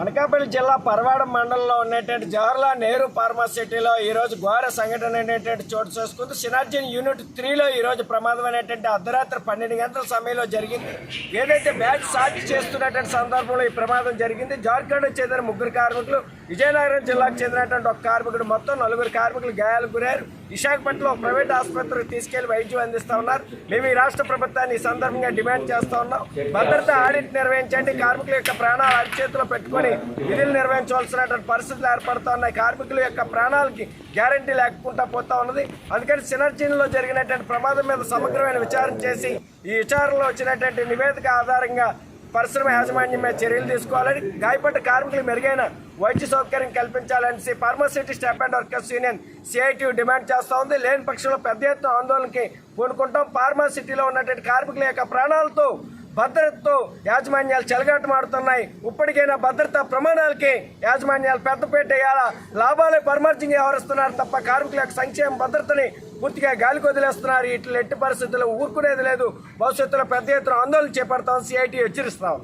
అనకాపల్లి జిల్లా పరవాడ మండలంలో ఉన్నటువంటి జవహర్లాల్ నెహ్రూ ఫార్మాసిటీలో ఈ రోజు ఘోర సంఘటన అనేటువంటి చోటు చేసుకుంది. సినార్జిన్ యూనిట్ త్రీలో ఈ రోజు ప్రమాదం అనేటువంటి అర్ధరాత్రి పన్నెండు గంటల సమయంలో జరిగింది. ఏదైతే బ్యాచ్ సాక్షి చేస్తున్నటువంటి సందర్భంలో ఈ ప్రమాదం జరిగింది. జార్ఖండ్ చెందిన ముగ్గురు కార్మికులు విజయనగరం జిల్లాకు చెందినటువంటి ఒక కార్మికుడు మొత్తం నలుగురు కార్మికులు గాయాలకు గురయ్యారు. విశాఖపట్నంలో ప్రైవేట్ ఆసుపత్రికి తీసుకెళ్ళి వైద్యం అందిస్తా ఉన్నారు. మేము ఈ రాష్ట్ర ప్రభుత్వాన్ని ఈ సందర్భంగా డిమాండ్ చేస్తా ఉన్నాం. భద్రత ఆడిట్ నిర్వహించండి. కార్మికుల యొక్క ప్రాణాలు అరిచేతిలో పెట్టుకొని విధులు నిర్వహించవలసినటువంటి పరిస్థితులు ఏర్పడుతూ ఉన్నాయి కార్మికుల యొక్క ప్రాణాలకి గ్యారంటీ లేకుండా పోతా ఉన్నది. అందుకని సినర్జీలో జరిగినటువంటి ప్రమాదం మీద సమగ్రమైన విచారణ చేసి ఈ విచారణలో వచ్చినటువంటి నివేదిక ఆధారంగా పరిశ్రమ యాజమాన్యం మీద చర్యలు తీసుకోవాలని గాయపడ్డ కార్మికులు మెరుగైన వైద్య సౌకర్యం కల్పించాలని pharma city staff and workers union CIT demand చేస్తూ ఉంది. లేని పక్షంలో పెద్ద ఎత్తున ఆందోళనకి పూనుకుంటాం. ఫార్మాసిటీలో ఉన్నటువంటి కార్మికుల యొక్క ప్రాణాలతో భద్రతతో యాజమాన్యాలు చెలగాటమాడుతున్నాయి ఇప్పటికైనా భద్రతా ప్రమాణాలకి యాజమాన్యాలు పెద్దపేట వేయాలా. లాభాలే పరమార్జంగా వ్యవహరిస్తున్నారు తప్ప కార్మికుల సంక్షేమ భద్రతని పూర్తిగా గాలికి వదిలేస్తున్నారు. ఇట్లా ఎట్టి పరిస్థితుల్లో ఊరుకునేది లేదు. భవిష్యత్తులో పెద్ద ఎత్తున ఆందోళన చేపడతాం సిఐటి హెచ్చరిస్తాం